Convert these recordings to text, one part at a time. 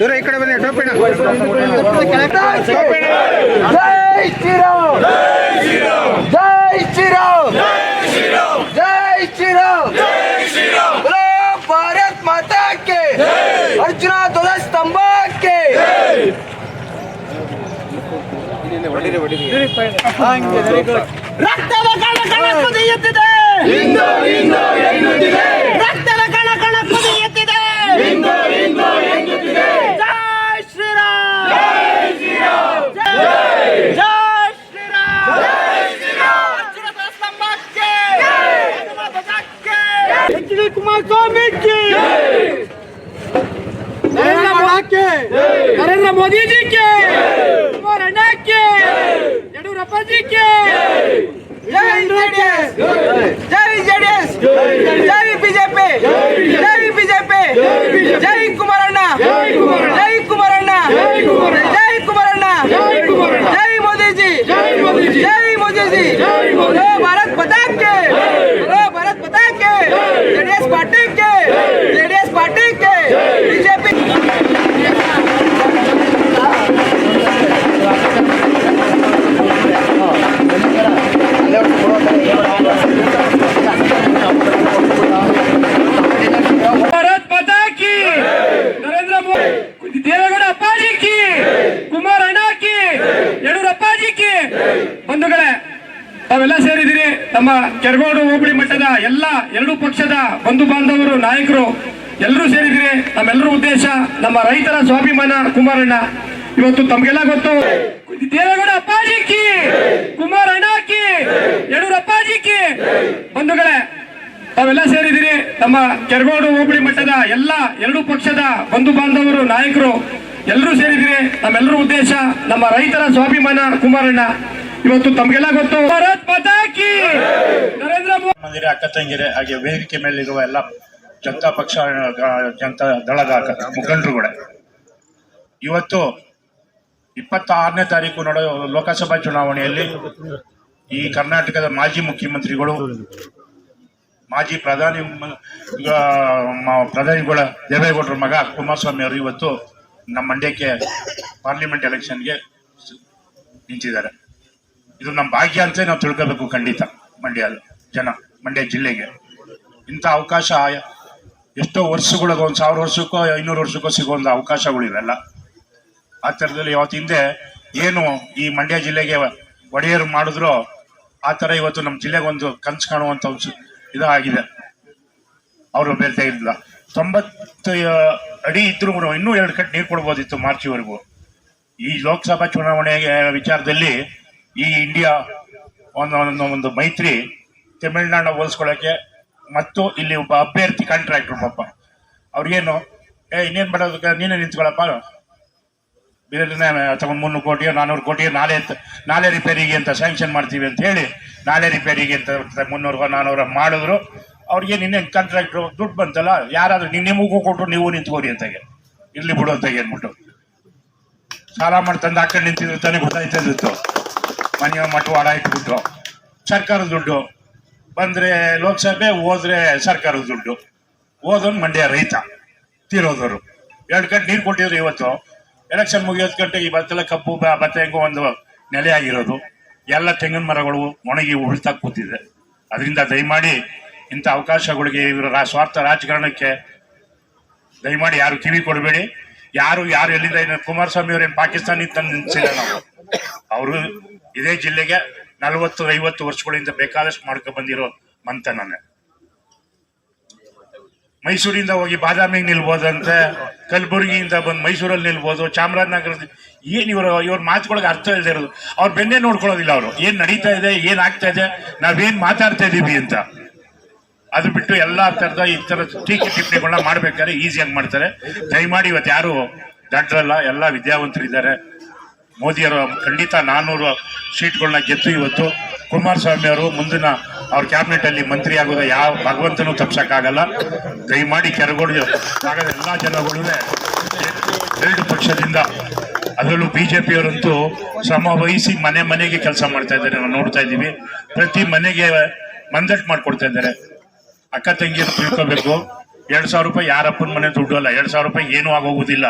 ಇವರ ಈ ಕಡೆ ಬನ್ನಿ ಟೋಪಿಣ ಜೈ ಶ್ರೀರಾಮ್. ಜೈ ಶ್ರೀರಾಮ್. ಜೈ ಶ್ರೀರಾಮ್. ಭಾರತ್ ಮಾತಾ ಅರ್ಜುನ ಧ್ವಜ ಸ್ತಂಭಕ್ಕೆ. ರಕ್ತದ ಕಣ ಕಣ ಕುದಿಯುತ್ತಿದೆ ರಕ್ತದ победе! ಕೆರಗೋಡು ಹೋಬಳಿ ಮಟ್ಟದ ಎಲ್ಲ ಎರಡೂ ಪಕ್ಷದ ಬಂಧು ಬಾಂಧವರು, ನಾಯಕರು ಎಲ್ಲರೂ ಸೇರಿದ್ರೆ ನಮ್ಮೆಲ್ಲರ ಉದ್ದೇಶ ನಮ್ಮ ರೈತರ ಸ್ವಾಭಿಮಾನ ಕುಮಾರಣ್ಣ. ಇವತ್ತು ತಮಗೆಲ್ಲ ಗೊತ್ತು. ದೇವೇಗೌಡ ಅಪ್ಪಾಜಿ ಕಿ! ಕುಮಾರಣ್ಣ ಅಣ್ಣ ಕಿ! ಯಡಿಯೂರಪ್ಪ ಜಿ ಕಿ! ಬಂಧುಗಳೇ, ತಾವೆಲ್ಲ ಸೇರಿದಿರಿ. ನಮ್ಮ ಕೆರಗೋಡು ಹೋಬಳಿ ಮಟ್ಟದ ಎಲ್ಲ ಎರಡೂ ಪಕ್ಷದ ಬಂಧು ಬಾಂಧವರು, ನಾಯಕರು ಎಲ್ಲರೂ ಸೇರಿದಿರಿ. ನಮ್ಮೆಲ್ಲರ ಉದ್ದೇಶ ನಮ್ಮ ರೈತರ ಸ್ವಾಭಿಮಾನ ಕುಮಾರಣ್ಣ. ಇವತ್ತು ತಮಗೆಲ್ಲ ಗೊತ್ತು. ಭಾರತ್ ಪಟಾಕಿ! ನರೇಂದ್ರ ಮೋದಿ ಮಂದಿರ ಅಕ್ಕ ತಂಗಿರೆ ಹಾಗೆ ವೇದಿಕೆ ಮೇಲಿರುವ ಎಲ್ಲ ಜನತಾ ಪಕ್ಷ ಜನತಾ ದಳದ ಮುಖಂಡರು ಕೂಡ. ಇವತ್ತು ಇಪ್ಪತ್ತಾರನೇ ತಾರೀಕು ನಡೆಯುವ ಲೋಕಸಭಾ ಚುನಾವಣೆಯಲ್ಲಿ ಈ ಕರ್ನಾಟಕದ ಮಾಜಿ ಮುಖ್ಯಮಂತ್ರಿಗಳು ಮಾಜಿ ಪ್ರಧಾನಿ ಪ್ರಧಾನಿಗಳ ದೇವೇಗೌಡರ ಮಗ ಕುಮಾರಸ್ವಾಮಿ ಅವರು ಇವತ್ತು ನಮ್ಮ ಮಂಡ್ಯಕ್ಕೆ ಪಾರ್ಲಿಮೆಂಟ್ ಎಲೆಕ್ಷನ್ಗೆ ನಿಂತಿದ್ದಾರೆ. ಇದು ನಮ್ಮ ಭಾಗ್ಯ ಅಂತ ನಾವು ತಿಳ್ಕೋಬೇಕು ಖಂಡಿತ ಮಂಡ್ಯ ಜನ, ಮಂಡ್ಯ ಜಿಲ್ಲೆಗೆ. ಇಂಥ ಅವಕಾಶ ಎಷ್ಟೋ ವರ್ಷಗಳಿಗೆ, ಒಂದು ಸಾವಿರ ವರ್ಷಕ್ಕೋ, ಐನೂರು ವರ್ಷಕ್ಕೋ ಸಿಗೋ ಒಂದು ಅವಕಾಶಗಳು ಇವೆಲ್ಲ. ಆ ಥರದಲ್ಲಿ ಇವತ್ತು ಹಿಂದೆ ಏನು ಈ ಮಂಡ್ಯ ಜಿಲ್ಲೆಗೆ ಒಡೆಯರು ಮಾಡಿದ್ರು, ಆ ಥರ ಇವತ್ತು ನಮ್ಮ ಜಿಲ್ಲೆಗೆ ಒಂದು ಕನ್ಸು ಕಾಣುವಂಥ ಒಂದು ಆಗಿದೆ ಅವರು ಬೇರೆ ಇಲ್ಲ ತೊಂಬತ್ತು ಅಡಿ ಇದ್ರೂ ಇನ್ನೂ ಎರಡು ಕಟ್ಟು ನೀರು ಕೊಡ್ಬೋದಿತ್ತು ಮಾರ್ಚ್ವರೆಗೂ. ಈ ಲೋಕಸಭಾ ಚುನಾವಣೆಗೆ ವಿಚಾರದಲ್ಲಿ ಈ ಇಂಡಿಯಾ ಒಂದು ಒಂದು ಮೈತ್ರಿ ತಮಿಳ್ನಾಡನ್ನ ಹೋಲಿಸ್ಕೊಳ್ಳೋಕೆ ಮತ್ತು ಇಲ್ಲಿ ಒಬ್ಬ ಅಭ್ಯರ್ಥಿ ಕಾಂಟ್ರಾಕ್ಟರ್ ಪಾಪ. ಅವ್ರಿಗೇನು ಏ, ಇನ್ನೇನು ಮಾಡೋದಕ್ಕೆ? ನೀನೇ ನಿಂತ್ಕೊಳ್ಳಪ್ಪ ಬೇರೆ ತಗೊಂಡು ಮುನ್ನೂರು ಕೋಟಿಯೋ ನಾನ್ನೂರು ಕೋಟಿ ನಾಳೆ ನಾಳೆ ರಿಪೇರಿಗೆ ಅಂತ ಸ್ಯಾಂಕ್ಷನ್ ಮಾಡ್ತೀವಿ ಅಂತ ಹೇಳಿ, ನಾಳೆ ರಿಪೇರಿಗೆ ಅಂತ ಮುನ್ನೂರು ನಾನ್ನೂರು ಮಾಡಿದ್ರು. ಅವ್ರಿಗೆ ನಿನ್ನೆ ಕಾಂಟ್ರಾಕ್ಟ್ರು ದುಡ್ಡು ಬಂತಲ್ಲ, ಯಾರಾದರೂ ನೀನು, ನಿಮಗೂ ಕೊಟ್ಟರು ನೀವು ನಿಂತ್ಕೋರಿ ಅಂತಾಗೆ ಇರ್ಲಿ ಬಿಡು ಅಂತ ಅಂದ್ಬಿಟ್ಟು ಸಾಲ ಮಾಡಿ ತಂದು ಹಾಕೊಂಡು ನಿಂತಿದ್ರು ತಾನೇ ಗೊತ್ತಾಯ್ತಾ ಇತ್ತು ಮನೆಯ ಮಠವಾಡ ಇಟ್ಬಿಟ್ಟು ಸರ್ಕಾರದ ದುಡ್ಡು. ಬಂದ್ರೆ ಲೋಕಸಭೆ, ಹೋದ್ರೆ ಸರ್ಕಾರದ ದುಡ್ಡು. ಹೋದವ್ನು ಮಂಡ್ಯ ರೈತ, ತೀರೋದವರು. ಎರಡು ಗಂಟೆ ನೀರು ಕೊಟ್ಟಿದ್ರು ಇವತ್ತು. ಎಲೆಕ್ಷನ್ ಮುಗಿಯೋದ್ ಗಂಟೆ ಈ ಕಬ್ಬು ಕಪ್ಪು ಭತ್ತ ಹೆಂಗೋ ಒಂದು ನೆಲೆ ಆಗಿರೋದು. ಎಲ್ಲ ತೆಂಗಿನ ಮರಗಳು ಒಣಗಿ ಉಳ್ತಾ ಕೂತಿದೆ. ಅದರಿಂದ ದಯಮಾಡಿ ಇಂಥ ಅವಕಾಶಗಳಿಗೆ ಇವರ ಸ್ವಾರ್ಥ ರಾಜಕಾರಣಕ್ಕೆ ದಯಮಾಡಿ ಯಾರು ಕಿವಿ ಕೊಡಬೇಡಿ. ಯಾರು ಯಾರು ಎಲ್ಲಿಂದ ಕುಮಾರಸ್ವಾಮಿ ಅವ್ರೇನು ಪಾಕಿಸ್ತಾನ ತಂದು ನಿಲ್ಸಿಲ್ಲ ನಾವು ಅವರು ಇದೇ ಜಿಲ್ಲೆಗೆ ನಲವತ್ತು, ಐವತ್ತು ವರ್ಷಗಳಿಂದ ಬೇಕಾದಷ್ಟು ಮಾಡ್ಕೊ ಬಂದಿರೋ ಮಂತನನ್ನೇ ಮೈಸೂರಿಂದ ಹೋಗಿ ಬಾದಾಮಿಗೆ ನಿಲ್ಬೋದಂತೆ, ಕಲಬುರಗಿಯಿಂದ ಬಂದು ಮೈಸೂರಲ್ಲಿ ನಿಲ್ಬೋದು ಚಾಮರಾಜನಗರ ಏನ್ ಇವರು, ಇವ್ರ ಮಾತುಗಳಿಗೆ ಅರ್ಥ ಇಲ್ಲದೆ ಇರೋದು. ಅವ್ರ ಬೆನ್ನೇ ನೋಡ್ಕೊಳ್ಳೋದಿಲ್ಲ ಅವರು. ಏನ್ ನಡೀತಾ ಇದೆ, ಏನ್ ಆಗ್ತಾ ಇದೆ, ನಾವೇನ್ ಮಾತಾಡ್ತಾ ಇದ್ದೀವಿ ಅಂತ. ಅದು ಬಿಟ್ಟು ಎಲ್ಲಾ ತರದ ಈ ತರ ಟೀಕೆ ಟಿಪ್ಪಣಿಗಳನ್ನ ಮಾಡ್ಬೇಕಾದ್ರೆ ಈಸಿಯಾಗಿ ಮಾಡ್ತಾರೆ. ದಯಮಾಡಿ ಇವತ್ತು ಯಾರು ದಡ್ರಲ್ಲ ಎಲ್ಲ ವಿದ್ಯಾವಂತರಿದ್ದಾರೆ. ಮೋದಿಯವರು ಖಂಡಿತ ನಾನ್ನೂರು ಸೀಟ್ಗಳನ್ನ ಗೆದ್ದು ಇವತ್ತು ಕುಮಾರಸ್ವಾಮಿ ಅವರು ಮುಂದಿನ ಅವ್ರ ಕ್ಯಾಬಿನೆಟ್ ಅಲ್ಲಿ ಮಂತ್ರಿ ಆಗೋದ ಯಾವ ಭಗವಂತನೂ ತಪ್ಸಕ್ಕಾಗಲ್ಲ. ದಯಮಾಡಿ ಕೆರಗೋಡು ಭಾಗದ ಎಲ್ಲ ಜನಗಳು ಎರಡು ಪಕ್ಷದಿಂದ ಅದರಲ್ಲೂ ಬಿ ಜೆ ಪಿಯವರಂತೂ ಶ್ರಮ ವಹಿಸಿ ಮನೆ ಮನೆಗೆ ಕೆಲಸ ಮಾಡ್ತಾ ಇದ್ದಾರೆ, ನಾವು ನೋಡ್ತಾ ಇದ್ದೀವಿ. ಪ್ರತಿ ಮನೆಗೆ ಮಂದಟ್ ಮಾಡ್ಕೊಡ್ತಾ ಇದ್ದಾರೆ. ಅಕ್ಕ ತಂಗಿಯರು ತಿಳ್ಕೋಬೇಕು. ಎರಡು ಸಾವಿರ ರೂಪಾಯಿ ಯಾರಪ್ಪನ ಮನೆ ದುಡ್ಡು ಅಲ್ಲ, ಎರಡು ಸಾವಿರ ರೂಪಾಯಿ ಏನೂ ಆಗೋಗುದಿಲ್ಲ.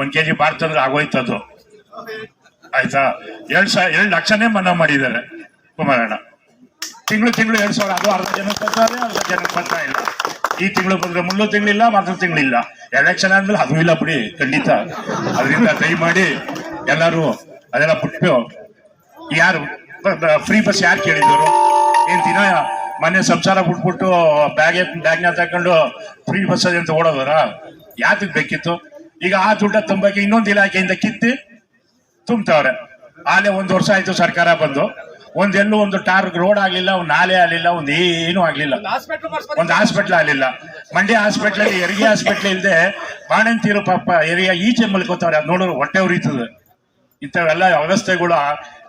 ಒಂದ್ ಕೆಜಿ ಬಾರ್ ತಂದ್ರೆ ಆಗೋಯ್ತದು. ಆಯ್ತಾ? ಎರಡ್ ಸಾವಿರ ಎರಡು ಲಕ್ಷನೇ ಮನ್ನಾ ಮಾಡಿದ್ದಾರೆ ಕುಮಾರಣ್ಣ. ತಿಂಗಳು ತಿಂಗಳು ಎರಡ್ ಸಾವಿರ, ಅದು ಅರ್ಧ ಜನಕ್ಕೆ ಬರ್ತಾರೆ ಅರ್ಧ ಜನಕ್ಕೆ ಬರ್ತಾ ಇಲ್ಲ. ಈ ತಿಂಗಳು ಬಂದ್ರೆ ಮುಳ್ಳು ತಿಂಗಳಿಲ್ಲ, ಮಾತ್ರ ತಿಂಗಳಿಲ್ಲ. ಎಲೆಕ್ಷನ್ ಆದ್ಮೇಲೆ ಅದು ಇಲ್ಲ ಬಿಡಿ, ಖಂಡಿತ. ಅದರಿಂದ ದಯಮಾಡಿ ಎಲ್ಲರೂ ಅದೆಲ್ಲ ಬಿಟ್ಟು, ಯಾರು, ಫ್ರೀ ಬಸ್ ಯಾರು ಕೇಳಿದ್ರು ಏನ್ ದಿನ ಮನೆ ಸಂಸಾರ ಬಿಟ್ಬಿಟ್ಟು ಬ್ಯಾಗ್ ಬ್ಯಾಗ್ನ ತಕೊಂಡು ಫ್ರೀ ಬಸ್ ಅಂತ ಓಡೋದರ ಯಾತಕ್ ಬೇಕಿತ್ತು? ಈಗ ಆ ದುಡ್ಡ ತುಂಬಕ್ಕೆ ಇನ್ನೊಂದು ಇಲಾಖೆಯಿಂದ ಕಿತ್ತಿ ತುಂಬ್ತವ್ರೆ. ಆಲೆ ಒಂದು ವರ್ಷ ಆಯ್ತು ಸರ್ಕಾರ ಬಂದು. ಒಂದೆಲ್ಲೂ ಒಂದು ಟಾರ್ ರೋಡ್ ಆಗ್ಲಿಲ್ಲ ಒಂದ್ ನಾಲೆ ಆಗ್ಲಿಲ್ಲ ಒಂದ್ ಏನು ಆಗ್ಲಿಲ್ಲ. ಒಂದು ಹಾಸ್ಪಿಟ್ಲ್ ಆಗ್ಲಿಲ್ಲ. ಮಂಡ್ಯ ಹಾಸ್ಪಿಟ್ಲ್ ಅಲ್ಲಿ ಹೆರಿಗೆ ಹಾಸ್ಪಿಟ್ಲ್ ಇಲ್ಲದೆ ಬಾಣಂತಿರು ಪಾಪ ಏರಿಯಾ ಈಚೆ ಮಲ್ಕೋತಾವ್ರೆ. ಅದ್ ನೋಡೋರು ಹೊಟ್ಟೆ ಉರಿತದೆ. ಇಂಥವೆಲ್ಲ ವ್ಯವಸ್ಥೆಗಳು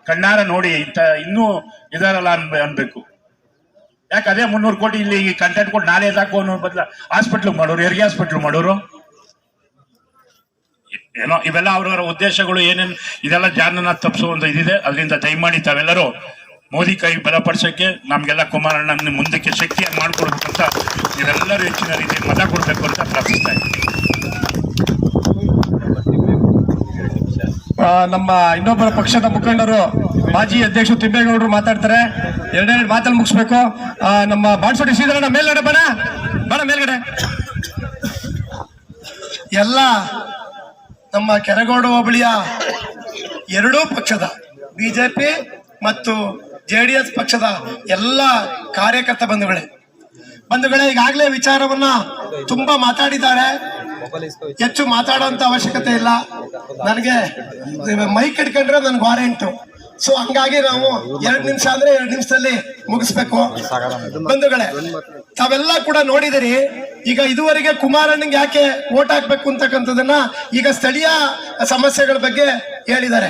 ಕಣ್ಣಾರ ನೋಡಿ ಇಂಥ ಇನ್ನೂ ಇದಾರಲ್ಲ ಅನ್ಬ ಅನ್ಬೇಕು. ಯಾಕೆ ಅದೇ ಮುನ್ನೂರು ಕೋಟಿ ಇಲ್ಲಿ ಕಂಟೆಂಟ್ ಕೊಟ್ಟು ನಾಳೆ ಹಾಕೋ ಅನ್ನೋ ಬದಲ ಹಾಸ್ಪಿಟ್ಲ್ ಮಾಡೋರು ಹೆರಿಗೆ ಹಾಸ್ಪಿಟ್ಲ್ ಮಾಡೋರು? ಏನೋ ಇವೆಲ್ಲ ಅವರವರ ಉದ್ದೇಶಗಳು ಏನೇನು ಇದೆಲ್ಲ ಜಾನನ ತಪ್ಪಿಸೋ ಒಂದು ಇದಿದೆ. ಅದರಿಂದ ದಯಮಾಡಿ ತಾವೆಲ್ಲರೂ ಮೋದಿ ಕೈ ಬಲಪಡಿಸೋಕ್ಕೆ ನಮಗೆಲ್ಲ ಕುಮಾರಣ್ಣನ ಮುಂದಕ್ಕೆ ಶಕ್ತಿಯನ್ನು ಮಾಡಿಕೊಡ್ಬೇಕು ಅಂತ ಹೆಚ್ಚಿನ ರೀತಿ ಮತ ಕೊಡಬೇಕು ಅಂತ ಪ್ರಾರ್ಥಿಸ್ತಾ ನಮ್ಮ ಇನ್ನೊಬ್ಬರ ಪಕ್ಷದ ಮುಖಂಡರು, ಮಾಜಿ ಅಧ್ಯಕ್ಷರು ತಿಮ್ಮೇಗೌಡರು ಮಾತಾಡ್ತಾರೆ. ಎರಡೆರಡು ಮಾತಲ್ಲಿ ಮುಗಿಸ್ಬೇಕು. ನಮ್ಮ ಬಾಣಸೋಟಿ ಶ್ರೀಧರಣ್ಣ, ಮೇಲ್ಗಡೆ ಬಣ ಬಣ ಮೇಲ್ಗಡೆ. ಎಲ್ಲ ನಮ್ಮ ಕೆರಗೋಡು ಹೋಬಳಿಯ ಎರಡೂ ಪಕ್ಷದ ಬಿಜೆಪಿ ಮತ್ತು ಜೆ ಡಿ ಎಸ್ ಪಕ್ಷದ ಎಲ್ಲ ಕಾರ್ಯಕರ್ತ ಬಂಧುಗಳೇ. ಬಂಧುಗಳೇ, ಈಗಾಗಲೇ ವಿಚಾರವನ್ನ ತುಂಬಾ ಮಾತಾಡಿದ್ದಾರೆ. ಹೆಚ್ಚು ಮಾತಾಡುವಂತ ಅವಶ್ಯಕತೆ ಇಲ್ಲ. ನನಗೆ ಮೈಕ್ ಇಟ್ಕೊಂಡ್ರೆ ನನ್ಗೆ ವಾರೆಂಟು. ಸೊ ಹಂಗಾಗಿ ನಾವು ಎರಡು ನಿಮಿಷ ಅಂದ್ರೆ ಎರಡು ನಿಮಿಷದಲ್ಲಿ ಮುಗಿಸ್ಬೇಕು. ಬಂಧುಗಳೇ ತಾವೆಲ್ಲ ಕೂಡ ನೋಡಿದಿರಿ, ಈಗ ಇದುವರೆಗೆ ಕುಮಾರಣ್ಣಂಗೆ ಯಾಕೆ ಓಟ್ ಹಾಕ್ಬೇಕು ಅಂತಕ್ಕಂಥದ್ದನ್ನ ಈಗ ಸ್ಥಳೀಯ ಸಮಸ್ಯೆಗಳ ಬಗ್ಗೆ ಹೇಳಿದ್ದಾರೆ.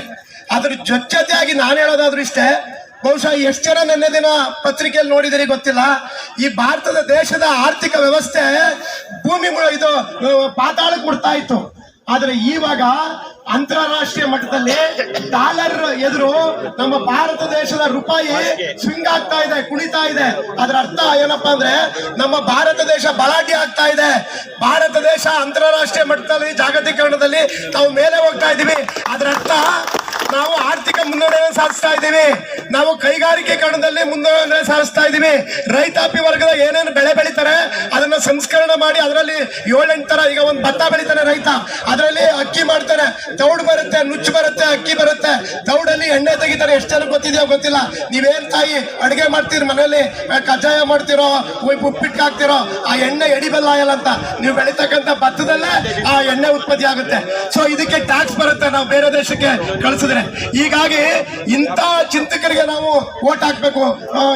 ಅದ್ರ ಜೊತೆ ಜೊತೆಯಾಗಿ ನಾನು ಹೇಳೋದಾದ್ರೂ ಇಷ್ಟೇ, ಬಹುಶಃ ಎಷ್ಟು ಜನ ನಿನ್ನೆ ದಿನ ಪತ್ರಿಕೆಯಲ್ಲಿ ನೋಡಿದಿರಿ ಗೊತ್ತಿಲ್ಲ, ಈ ಭಾರತದ ದೇಶದ ಆರ್ಥಿಕ ವ್ಯವಸ್ಥೆ ಭೂಮಿ ಇದು, ಪಾತಾಳಕ್ಕೆ ಬಿಡ್ತಾ ಇತ್ತು. ಆದ್ರೆ ಇವಾಗ ಅಂತಾರಾಷ್ಟ್ರೀಯ ಮಟ್ಟದಲ್ಲಿ ಡಾಲರ್ ಎದುರು ನಮ್ಮ ಭಾರತ ದೇಶದ ರೂಪಾಯಿ ಸ್ವಿಂಗ್ ಆಗ್ತಾ ಇದೆ, ಕುಣಿತಾ ಇದೆ. ಅದರ ಅರ್ಥ ಏನಪ್ಪಾ ಅಂದ್ರೆ ನಮ್ಮ ಭಾರತ ದೇಶ ಬಲಾಟಿ ಆಗ್ತಾ ಇದೆ. ಭಾರತ ದೇಶ ಅಂತಾರಾಷ್ಟ್ರೀಯ ಮಟ್ಟದಲ್ಲಿ, ಜಾಗತೀಕರಣದಲ್ಲಿ ನಾವು ಮೇಲೆ ಹೋಗ್ತಾ ಇದೀವಿ ಅದರ ಅರ್ಥ ನಾವು ಆರ್ಥಿಕ ಮುನ್ನಡೆಯನ್ನು ಸಾಧಿಸ್ತಾ ಇದ್ದೀವಿ. ನಾವು ಕೈಗಾರಿಕೆ ಕಣದಲ್ಲಿ ಮುನ್ನಡೆ ಸಾಧಿಸ್ತಾ ಇದ್ದೀವಿ. ರೈತಾಪಿ ವರ್ಗದ ಏನೇನು ಬೆಳೆ ಬೆಳಿತಾರೆ, ಅದನ್ನ ಸಂಸ್ಕರಣೆ ಮಾಡಿ ಅದರಲ್ಲಿ ಏಳೆಂಟು ತರ ಈಗ ಒಂದು ಭತ್ತ ಬೆಳಿತಾನೆ ರೈತ. ಅದರಲ್ಲಿ ಅಕ್ಕಿ ಮಾಡ್ತಾರೆ. ತೌಡು ಬರುತ್ತೆ, ನುಚ್ಚು ಬರುತ್ತೆ, ಅಕ್ಕಿ ಬರುತ್ತೆ. ತೌಡಲ್ಲಿ ಎಣ್ಣೆ ತೆಗಿತಾರೆ. ಎಷ್ಟು ಜನ ಗೊತ್ತಿದೆಯೋ ಗೊತ್ತಿಲ್ಲ. ನೀವೇನ್ ತಾಯಿ, ಅಡುಗೆ ಮಾಡ್ತೀರಿ ಮನೆಯಲ್ಲಿ? ಕಜ್ಜಾಯ ಮಾಡ್ತಿರೋ, ಉಪ್ಪಿಟ್ಟು ಹಾಕ್ತಿರೋ, ಆ ಎಣ್ಣೆ ಎಡಿಬಲ್ಲ ಅಂತ. ನೀವು ಬೆಳಿತಕ್ಕಂಥ ಭತ್ತದಲ್ಲೇ ಆ ಎಣ್ಣೆ ಉತ್ಪತ್ತಿ ಆಗುತ್ತೆ. ಸೊ ಇದಕ್ಕೆ ಟ್ಯಾಕ್ಸ್ ಬರುತ್ತೆ. ನಾವು ಬೇರೆ ದೇಶಕ್ಕೆ ಕಳಿಸಿದ್ರೆ. ಹೀಗಾಗಿ ಇಂಥ ಚಿಂತಕರಿಗೆ ನಾವು ಓಟ್ ಹಾಕ್ಬೇಕು.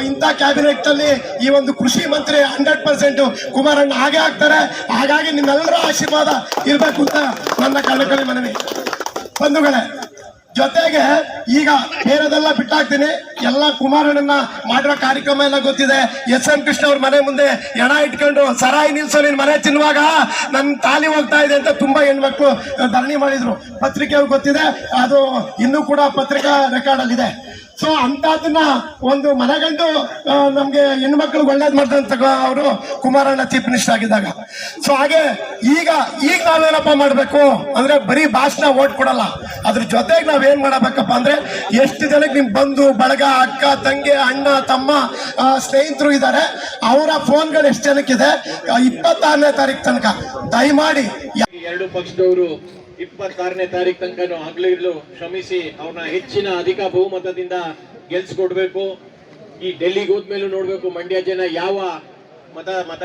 ಇಂಥ ಕ್ಯಾಬಿನೆಟ್ ಅಲ್ಲಿ ಈ ಒಂದು ಕೃಷಿ ಮಂತ್ರಿ ಹಂಡ್ರೆಡ್ ಪರ್ಸೆಂಟ್ ಕುಮಾರಣ್ಣ ಹಾಗೆ ಆಗ್ತಾರೆ. ಹಾಗಾಗಿ ನಿಮ್ಮೆಲ್ಲರ ಆಶೀರ್ವಾದ ಇರಬೇಕು ಅಂತ ನನ್ನ ಕಳಕಳಿ ಮನವಿ. ಬಂಧುಗಳೇ ಜೊತೆಗೆ ಈಗ ಬೇರೆದೆಲ್ಲ ಬಿಟ್ಟಾಕ್ತೀನಿ. ಎಲ್ಲ ಕುಮಾರಣ್ಣನ ಮಾಡಿರೋ ಕಾರ್ಯಕ್ರಮ ಎಲ್ಲ ಗೊತ್ತಿದೆ. ಎಸ್ ಎನ್ ಕೃಷ್ಣ ಅವ್ರ ಮನೆ ಮುಂದೆ ಎಣ ಇಟ್ಕೊಂಡು, ಸರಾಯಿ ನಿಲ್ಸೋ, ನಿನ್ ಮನೆ ತಿನ್ನುವಾಗ ನನ್ನ ತಾಲಿ ಹೋಗ್ತಾ ಇದೆ ಅಂತ ತುಂಬಾ ಹೆಣ್ಮಕ್ಳು ಧರಣಿ ಮಾಡಿದ್ರು. ಪತ್ರಿಕೆ ಗೊತ್ತಿದೆ. ಅದು ಇನ್ನೂ ಕೂಡ ಪತ್ರಿಕಾ ರೆಕಾರ್ಡ್ ಅಲ್ಲಿ ಇದೆ ಸೊ ಅಂತದನ್ನ ಒಂದು ಮನಗಂಡು ನಮ್ಗೆ ಹೆಣ್ಮಕ್ಳು ಒಳ್ಳೇದ್ ಮಾಡ್ದಂತ ಅವರು ಕುಮಾರಣ್ಣ ಚೀಫ್ ಮಿನಿಸ್ಟರ್ ಆಗಿದ್ದಾಗ. ಸೊ ಹಾಗೆ ಈಗ ಈಗ ನಾವೇನಪ್ಪ ಮಾಡ್ಬೇಕು ಅಂದ್ರೆ ಬರೀ ಭಾಷಣ ಓಟ್ ಕೊಡಲ್ಲ. ಅದ್ರ ಜೊತೆಗೆ ನಾವೇನ್ ಮಾಡಬೇಕಪ್ಪ ಅಂದ್ರೆ ಎಷ್ಟು ಜನಕ್ಕೆ ನಿಮ್ ಬಂಧು, ಬಳಗ, ಅಕ್ಕ, ತಂಗಿ, ಅಣ್ಣ, ತಮ್ಮ ಸ್ನೇಹಿತರು ಇದ್ದಾರೆ ಅವರ ಫೋನ್ಗಳು ಎಷ್ಟು ಜನಕ್ಕಿದೆ? ಇಪ್ಪತ್ತಾರನೇ ತಾರೀಕು ತನಕ. ದಯಮಾಡಿ ಎರಡು ಪಕ್ಷದವರು ಇಪ್ಪತ್ತಾರನೇ ತಾರೀಕು ತನಕ ಇರಲು. ಶ್ರಮಿಸಿ ಅವ್ರನ್ನ ಹೆಚ್ಚಿನ ಅಧಿಕ ಬಹುಮತದಿಂದ ಗೆಲ್ಸ್ಕೊಡ್ಬೇಕು. ಈ ಡೆಲ್ಲಿಗೆ ಹೋದ್ಮೇಲೂ ನೋಡ್ಬೇಕು ಮಂಡ್ಯ ಜನ ಯಾವ ಮತ ಮತ,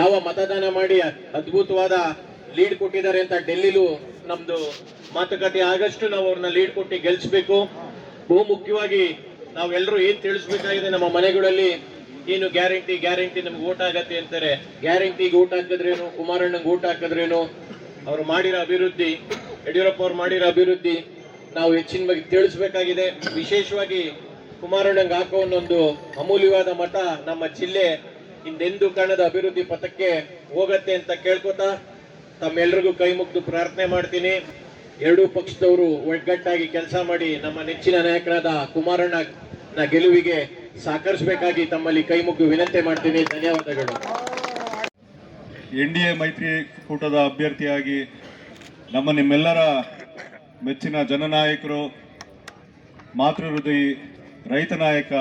ಯಾವ ಮತದಾನ ಮಾಡಿ ಅದ್ಭುತವಾದ ಲೀಡ್ ಕೊಟ್ಟಿದ್ದಾರೆ ಅಂತ ಡೆಲ್ಲಿಲೂ ನಮ್ದು ಮಾತುಕತೆ. ಆಗಷ್ಟು ನಾವು ಅವ್ರನ್ನ ಲೀಡ್ ಕೊಟ್ಟು ಗೆಲ್ಸ್ಬೇಕು. ಬಹು ಮುಖ್ಯವಾಗಿ ನಾವೆಲ್ಲರೂ ಏನ್ ತಿಳಿಸ್ಬೇಕಾಗಿದೆ ನಮ್ಮ ಮನೆಗಳಲ್ಲಿ, ಏನು ಗ್ಯಾರಂಟಿ ಗ್ಯಾರಂಟಿ ನಮ್ಗೆ ಓಟ್ ಆಗತ್ತೆ ಅಂತಾರೆ. ಗ್ಯಾರಂಟಿಗೆ ಓಟ್ ಹಾಕಿದ್ರೇನು, ಕುಮಾರಣ್ಣಂಗೆ ಓಟ್ ಹಾಕಿದ್ರೇನು ಅವ್ರು ಮಾಡಿರೋ ಅಭಿವೃದ್ಧಿ, ಯಡಿಯೂರಪ್ಪ ಅವ್ರು ಮಾಡಿರೋ ಅಭಿವೃದ್ಧಿ ನಾವು ಹೆಚ್ಚಿನ ಬಗ್ಗೆ ತಿಳಿಸ್ಬೇಕಾಗಿದೆ. ವಿಶೇಷವಾಗಿ ಕುಮಾರಣ್ಣಂಗೆ ಹಾಕೋ ಒಂದೊಂದು ಅಮೂಲ್ಯವಾದ ಮತ ನಮ್ಮ ಜಿಲ್ಲೆ ಹಿಂದೆಂದೂ ಕಾಣದ ಅಭಿವೃದ್ಧಿ ಪಥಕ್ಕೆ ಹೋಗತ್ತೆ ಅಂತ ಕೇಳ್ಕೊತಾ ತಮ್ಮೆಲ್ರಿಗೂ ಕೈ ಮುಗ್ದು ಪ್ರಾರ್ಥನೆ ಮಾಡ್ತೀನಿ. ಎರಡೂ ಪಕ್ಷದವರು ಒಗ್ಗಟ್ಟಾಗಿ ಕೆಲಸ ಮಾಡಿ ನಮ್ಮ ನೆಚ್ಚಿನ ನಾಯಕರಾದ ಕುಮಾರಣ್ಣ ಗೆಲುವಿಗೆ ಸಹಕರಿಸಬೇಕಾಗಿ ತಮ್ಮಲ್ಲಿ ಕೈ ಮುಗ್ದು ವಿನಂತಿ ಮಾಡ್ತೀನಿ. ಧನ್ಯವಾದಗಳು. ಎನ್ ಡಿ ಎ ಮೈತ್ರಿಕೂಟದ ಅಭ್ಯರ್ಥಿಯಾಗಿ ನಮ್ಮ ನಿಮ್ಮೆಲ್ಲರ ಮೆಚ್ಚಿನ ಜನನಾಯಕರು, ಮಾತೃ ಹೃದಯಿ ರೈತ ನಾಯಕ,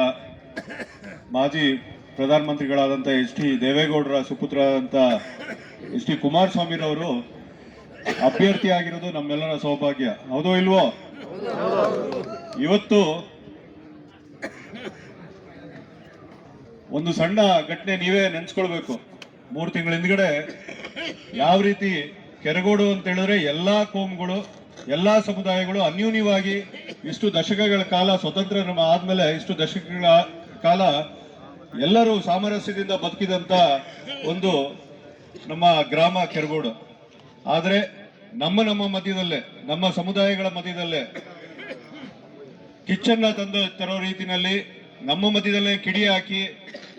ಮಾಜಿ ಪ್ರಧಾನಮಂತ್ರಿಗಳಾದಂಥ ಎಚ್ ಡಿ ದೇವೇಗೌಡರ ಸುಪುತ್ರರಾದಂಥ ಎಚ್ ಡಿ ಕುಮಾರಸ್ವಾಮಿರವರು ಅಭ್ಯರ್ಥಿಯಾಗಿರೋದು ನಮ್ಮೆಲ್ಲರ ಸೌಭಾಗ್ಯ. ಹೌದೋ ಇಲ್ವೋ? ಇವತ್ತು ಒಂದು ಸಣ್ಣ ಘಟನೆ ನೀವೇ ನೆನ್ಸ್ಕೊಳ್ಬೇಕು. ಮೂರು ತಿಂಗಳ ಹಿಂದ್ಗಡೆ ಯಾವ ರೀತಿ ಕೆರಗೋಡು ಅಂತ ಹೇಳಿದ್ರೆ ಎಲ್ಲಾ ಕೋಮ್ಗಳು, ಎಲ್ಲಾ ಸಮುದಾಯಗಳು ಅನ್ಯೂನ್ಯವಾಗಿ ಇಷ್ಟು ದಶಕಗಳ ಕಾಲ ಸ್ವತಂತ್ರ ನಮ್ಮ ಆದ್ಮೇಲೆ ಇಷ್ಟು ದಶಕಗಳ ಕಾಲ ಎಲ್ಲರೂ ಸಾಮರಸ್ಯದಿಂದ ಬದುಕಿದಂತ ಒಂದು ನಮ್ಮ ಗ್ರಾಮ ಕೆರಗೋಡು. ಆದ್ರೆ ನಮ್ಮ ನಮ್ಮ ಮಧ್ಯದಲ್ಲೇ, ನಮ್ಮ ಸಮುದಾಯಗಳ ಮಧ್ಯದಲ್ಲೇ ಕಿಚ್ಚನ್ನ ತಂದು ತರೋ ರೀತಿನಲ್ಲಿ ನಮ್ಮ ಮಧ್ಯದಲ್ಲೇ ಕಿಡಿ ಹಾಕಿ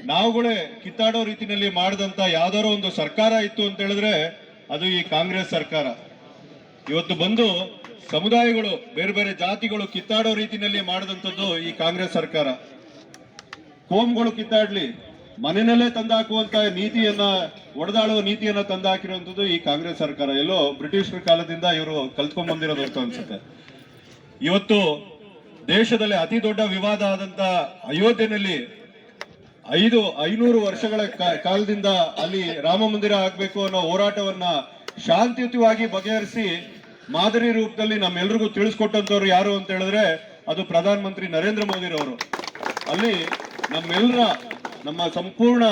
ನಾವುಗಳೇ ಕಿತ್ತಾಡೋ ರೀತಿಯಲ್ಲಿ ಮಾಡಿದಂತ ಯಾವ್ದಾರೋ ಒಂದು ಸರ್ಕಾರ ಇತ್ತು ಅಂತ ಹೇಳಿದ್ರೆ ಅದು ಈ ಕಾಂಗ್ರೆಸ್ ಸರ್ಕಾರ. ಇವತ್ತು ಬಂದು ಸಮುದಾಯಗಳು, ಬೇರೆ ಬೇರೆ ಜಾತಿಗಳು ಕಿತ್ತಾಡೋ ರೀತಿಯಲ್ಲಿ ಮಾಡಿದಂಥದ್ದು ಈ ಕಾಂಗ್ರೆಸ್ ಸರ್ಕಾರ. ಕೋಮ್ಗಳು ಕಿತ್ತಾಡ್ಲಿ, ಮನೆಯಲ್ಲೇ ತಂದಾಕುವಂತ ನೀತಿಯನ್ನ, ಒಡೆದಾಳುವ ನೀತಿಯನ್ನ ತಂದಾಕಿರುವಂತದ್ದು ಈ ಕಾಂಗ್ರೆಸ್ ಸರ್ಕಾರ. ಎಲ್ಲೋ ಬ್ರಿಟಿಷರ ಕಾಲದಿಂದ ಇವರು ಕಲ್ತ್ಕೊಂಡ್ ಬಂದಿರೋದು ಅಂತ ಅನ್ಸುತ್ತೆ. ಇವತ್ತು ದೇಶದಲ್ಲಿ ಅತಿ ದೊಡ್ಡ ವಿವಾದ ಆದಂತ ಅಯೋಧ್ಯೆನಲ್ಲಿ ಐದು, ಐನೂರು ವರ್ಷಗಳ ಕಾಲದಿಂದ ಅಲ್ಲಿ ರಾಮ ಮಂದಿರ ಆಗ್ಬೇಕು ಅನ್ನೋ ಹೋರಾಟವನ್ನ ಶಾಂತಿಯುತವಾಗಿ ಬಗೆಹರಿಸಿ ಮಾದರಿ ರೂಪದಲ್ಲಿ ನಮ್ಮೆಲ್ರಿಗೂ ತಿಳಿಸ್ಕೊಟ್ಟಂತವ್ರು ಯಾರು ಅಂತ ಹೇಳಿದ್ರೆ ಅದು ಪ್ರಧಾನ ಮಂತ್ರಿ ನರೇಂದ್ರ ಮೋದಿರವರು. ಅಲ್ಲಿ ನಮ್ಮೆಲ್ಲರ ನಮ್ಮ ಸಂಪೂರ್ಣ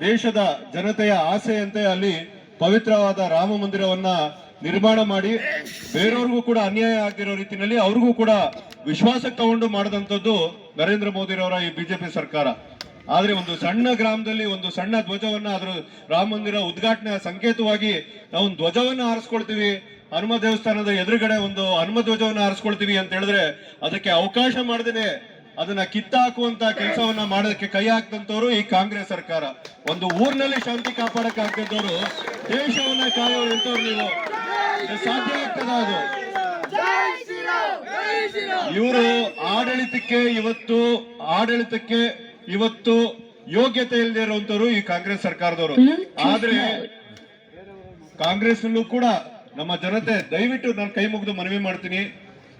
ದೇಶದ ಜನತೆಯ ಆಸೆಯಂತೆ ಅಲ್ಲಿ ಪವಿತ್ರವಾದ ರಾಮ ಮಂದಿರವನ್ನ ನಿರ್ಮಾಣ ಮಾಡಿ ಬೇರೆಯವ್ರಿಗೂ ಕೂಡ ಅನ್ಯಾಯ ಆಗಿರೋ ರೀತಿಯಲ್ಲಿ ಅವ್ರಿಗೂ ಕೂಡ ವಿಶ್ವಾಸ ತಗೊಂಡು ಮಾಡಿದಂಥದ್ದು ನರೇಂದ್ರ ಮೋದಿರವರ ಈ ಬಿಜೆಪಿ ಸರ್ಕಾರ. ಆದ್ರೆ ಒಂದು ಸಣ್ಣ ಗ್ರಾಮದಲ್ಲಿ ಒಂದು ಸಣ್ಣ ಧ್ವಜವನ್ನ ಅದರ ರಾಮ ಮಂದಿರ ಉದ್ಘಾಟನೆ ಸಂಕೇತವಾಗಿ ನಾವು ಒಂದು ಧ್ವಜವನ್ನ ಆರಿಸ್ಕೊಳ್ತೀವಿ. ಹನುಮ ದೇವಸ್ಥಾನದ ಎದುರುಗಡೆ ಒಂದು ಹನುಮ ಧ್ವಜವನ್ನ ಆರಿಸ್ಕೊಳ್ತೀವಿ ಅಂತ ಹೇಳಿದ್ರೆ ಅದಕ್ಕೆ ಅವಕಾಶ ಮಾಡದೇನೆ. ಅದನ್ನ ಕಿತ್ತಾಕುವಂತ ಕೆಲಸವನ್ನ ಮಾಡೋದಕ್ಕೆ ಕೈ ಹಾಕ್ದಂತವ್ರು ಈ ಕಾಂಗ್ರೆಸ್ ಸರ್ಕಾರ. ಒಂದು ಊರಿನಲ್ಲಿ ಶಾಂತಿ ಕಾಪಾಡಕ್ ಆಗ್ತಿದ್ದವರು ದೇಶವನ್ನ ಕಾಯೋರು ಎಂತವ್ರು ನೀವು. ಸಾಧ್ಯ ಆಗ್ತದ ಅದು? ಇವರು ಆಡಳಿತಕ್ಕೆ ಇವತ್ತು ಆಡಳಿತಕ್ಕೆ ಇವತ್ತು ಯೋಗ್ಯತೆ ಇಲ್ಲದೆ ಇರುವಂತವ್ರು ಈ ಕಾಂಗ್ರೆಸ್ ಸರ್ಕಾರದವರು. ಆದ್ರೆ ಕಾಂಗ್ರೆಸ್ ಕಾಂಗ್ರೆಸ್ನಲ್ಲೂ ಕೂಡ ನಮ್ಮ ಜನತೆ ದಯವಿಟ್ಟು ನಾನು ಕೈ ಮುಗಿದು ಮನವಿ ಮಾಡ್ತೀನಿ.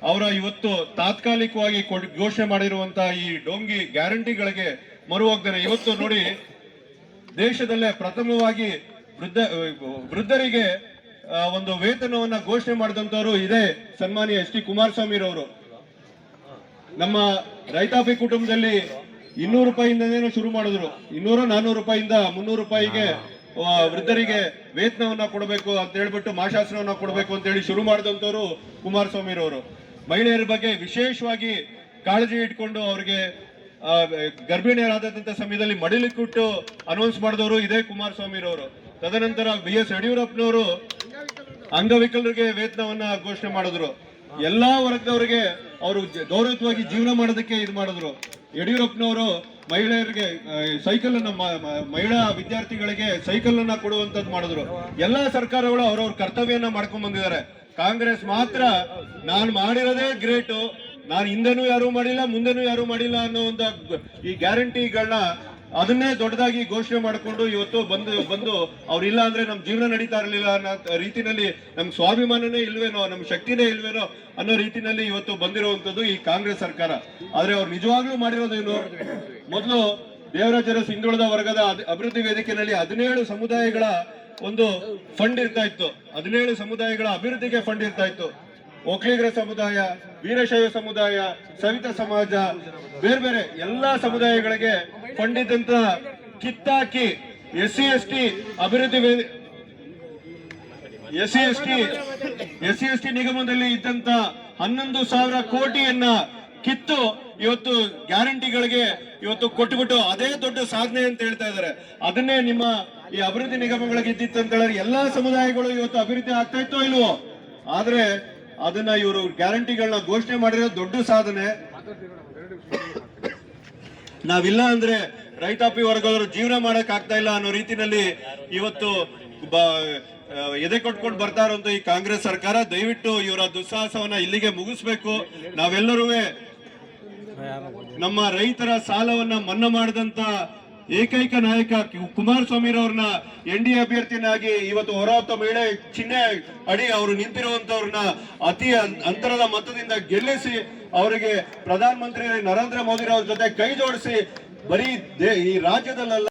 ಅವರ ಇವತ್ತು ತಾತ್ಕಾಲಿಕವಾಗಿ ಘೋಷಣೆ ಮಾಡಿರುವಂತಹ ಈ ಡೋಂಗಿ ಗ್ಯಾರಂಟಿಗಳಿಗೆ ಮರು ಹೋಗ್ತಾನೆ ಇವತ್ತು ನೋಡಿ ದೇಶದಲ್ಲೇ ಪ್ರಥಮವಾಗಿ ವೃದ್ಧ ವೃದ್ಧರಿಗೆ ಒಂದು ವೇತನವನ್ನ ಘೋಷಣೆ ಮಾಡಿದಂತವರು ಇದೇ ಸನ್ಮಾನ್ಯ ಎಸ್ ಟಿ ಕುಮಾರಸ್ವಾಮಿರವರು ನಮ್ಮ ರೈತಾಪಿ ಕುಟುಂಬದಲ್ಲಿ ಇನ್ನೂರು ರೂಪಾಯಿಂದನೇನೋ ಶುರು ಮಾಡಿದ್ರು. ಇನ್ನೂರ ನಾನೂರು ರೂಪಾಯಿಂದ ಮುನ್ನೂರು ರೂಪಾಯಿಗೆ ವೃದ್ಧರಿಗೆ ವೇತನವನ್ನ ಕೊಡಬೇಕು ಅಂತ ಹೇಳ್ಬಿಟ್ಟು ಮಾಶಾಸನವನ್ನ ಕೊಡಬೇಕು ಅಂತ ಹೇಳಿ ಶುರು ಮಾಡಿದಂತವರು ಕುಮಾರಸ್ವಾಮಿರವರು ಮಹಿಳೆಯರ ಬಗ್ಗೆ ವಿಶೇಷವಾಗಿ ಕಾಳಜಿ ಇಟ್ಕೊಂಡು ಅವ್ರಿಗೆ ಗರ್ಭಿಣಿಯರಾದಂತ ಸಮಯದಲ್ಲಿ ಮಡಿಲಿಕ್ಕಿಟ್ಟು ಅನೌನ್ಸ್ ಮಾಡಿದವರು ಇದೇ ಕುಮಾರಸ್ವಾಮಿರವರು ತದನಂತರ ಬಿ ಎಸ್ ಯಡಿಯೂರಪ್ಪನವರು ಅಂಗವಿಕಲರಿಗೆ ವೇತನವನ್ನ ಘೋಷಣೆ ಮಾಡಿದ್ರು. ಎಲ್ಲಾ ವರ್ಗದವರಿಗೆ ಅವರು ಗೌರವತ್ವವಾಗಿ ಜೀವನ ಮಾಡೋದಕ್ಕೆ ಇದು ಮಾಡಿದ್ರು. ಯಡಿಯೂರಪ್ಪನವರು ಮಹಿಳೆಯರಿಗೆ ಸೈಕಲ್ ಅನ್ನ ಮಹಿಳಾ ವಿದ್ಯಾರ್ಥಿಗಳಿಗೆ ಸೈಕಲ್ ಅನ್ನ ಕೊಡುವಂತದ್ದು ಮಾಡಿದ್ರು. ಎಲ್ಲಾ ಸರ್ಕಾರಗಳು ಅವ್ರವ್ರ ಕರ್ತವ್ಯನ ಮಾಡ್ಕೊಂಡ್ ಬಂದಿದ್ದಾರೆ. ಕಾಂಗ್ರೆಸ್ ಮಾತ್ರ ನಾನು ಮಾಡಿರೋದೇ ಗ್ರೇಟು. ನಾನು ಹಿಂದೆನೂ ಯಾರು ಮಾಡಿಲ್ಲ, ಮುಂದೆನೂ ಯಾರು ಮಾಡಿಲ್ಲ ಅನ್ನೋ ಒಂದು ಈ ಗ್ಯಾರಂಟಿಗಳನ್ನ ಅದನ್ನೇ ದೊಡ್ಡದಾಗಿ ಘೋಷಣೆ ಮಾಡಿಕೊಂಡು ಇವತ್ತು ಬಂದು ಬಂದು ಅವ್ರಿಲ್ಲ ಅಂದ್ರೆ ನಮ್ಮ ಜೀವನ ನಡೀತಾ ಇರಲಿಲ್ಲ ಅನ್ನೋ ರೀತಿನಲ್ಲಿ ನಮ್ ಸ್ವಾಭಿಮಾನನೇ ಇಲ್ವೇನೋ ನಮ್ ಶಕ್ತಿನೇ ಇಲ್ವೇನೋ ಅನ್ನೋ ರೀತಿನಲ್ಲಿ ಇವತ್ತು ಬಂದಿರುವಂತದ್ದು ಈ ಕಾಂಗ್ರೆಸ್ ಸರ್ಕಾರ. ಆದ್ರೆ ಅವ್ರು ನಿಜವಾಗ್ಲೂ ಮಾಡಿರೋದೇನು ಮೊದಲು ದೇವರಾಜರ ಹಿಂದುಳಿದ ವರ್ಗದ ಅಭಿವೃದ್ಧಿ ವೇದಿಕೆನಲ್ಲಿ ಹದಿನೇಳು ಸಮುದಾಯಗಳ ಒಂದು ಫಂಡ್ ಇರ್ತಾ ಇತ್ತು. ಹದಿನೇಳು ಸಮುದಾಯಗಳ ಅಭಿವೃದ್ಧಿಗೆ ಫಂಡ್ ಇರ್ತಾ ಇತ್ತು. ಒಕ್ಕಲಿಗರ ಸಮುದಾಯ, ವೀರಶೈವ ಸಮುದಾಯ, ಸವಿತ ಸಮಾಜ, ಬೇರೆ ಬೇರೆ ಎಲ್ಲಾ ಸಮುದಾಯಗಳಿಗೆ ಕೊಂಡಿದ್ದಂತ ಕಿತ್ತಾಕಿ ಎಸ್ ಸಿ ಎಸ್ ಟಿ ಅಭಿವೃದ್ಧಿ S C S T S C S T ನಿಗಮದಲ್ಲಿ ಇದ್ದಂತ ಹನ್ನೊಂದು ಸಾವಿರ ಕೋಟಿಯನ್ನ ಕಿತ್ತು ಇವತ್ತು ಗ್ಯಾರಂಟಿಗಳಿಗೆ ಇವತ್ತು ಕೊಟ್ಟುಬಿಟ್ಟು ಅದೇ ದೊಡ್ಡ ಸಾಧನೆ ಅಂತ ಹೇಳ್ತಾ ಇದ್ದಾರೆ. ಅದನ್ನೇ ನಿಮ್ಮ ಈ ಅಭಿವೃದ್ಧಿ ನಿಗಮಗಳಿಗೆ ಇದ್ದಿತ್ತು ಅಂತ ಹೇಳಿದ್ರೆ ಎಲ್ಲಾ ಸಮುದಾಯಗಳು ಇವತ್ತು ಅಭಿವೃದ್ಧಿ ಆಗ್ತಾ ಇತ್ತೋ ಇಲ್ವೋ? ಆದ್ರೆ ಅದನ್ನ ಇವರು ಗ್ಯಾರಂಟಿಗಳನ್ನ ಘೋಷಣೆ ಮಾಡಿರೋ ದೊಡ್ಡ ಸಾಧನೆ. ನಾವಿಲ್ಲ ಅಂದ್ರೆ ರೈತಾಪಿ ವರ್ಗದವರು ಜೀವನ ಮಾಡಕ್ ಆಗ್ತಾ ಇಲ್ಲ ಅನ್ನೋ ರೀತಿನಲ್ಲಿ ಇವತ್ತು ಎದೆ ಕೊಟ್ಕೊಂಡು ಬರ್ತಾ ಇರುವಂತ ಈ ಕಾಂಗ್ರೆಸ್ ಸರ್ಕಾರ, ದಯವಿಟ್ಟು ಇವರ ದುಸ್ಸಾಹಸವನ್ನ ಇಲ್ಲಿಗೆ ಮುಗಿಸ್ಬೇಕು. ನಾವೆಲ್ಲರೂ ನಮ್ಮ ರೈತರ ಸಾಲವನ್ನ ಮನ್ನಾ ಮಾಡಿದಂತ ಏಕೈಕ ನಾಯಕ ಕುಮಾರಸ್ವಾಮಿರವ್ರನ್ನ ಎನ್ ಡಿ ಅಭ್ಯರ್ಥಿನಾಗಿ ಇವತ್ತು ಹೊರಹೊತ್ತ ಮಹಿಳೆ ಚಿಹ್ನೆ ಅಡಿ ಅವರು ನಿಂತಿರುವಂತವ್ರನ್ನ ಅತಿ ಅಂತರದ ಮತದಿಂದ ಗೆಲ್ಲಿಸಿ ಅವರಿಗೆ ಪ್ರಧಾನ ಮಂತ್ರಿ ನರೇಂದ್ರ ಮೋದಿ ಅವ್ರ ಜೊತೆ ಕೈ ಜೋಡಿಸಿ ಬರೀ ಈ ರಾಜ್ಯದಲ್ಲ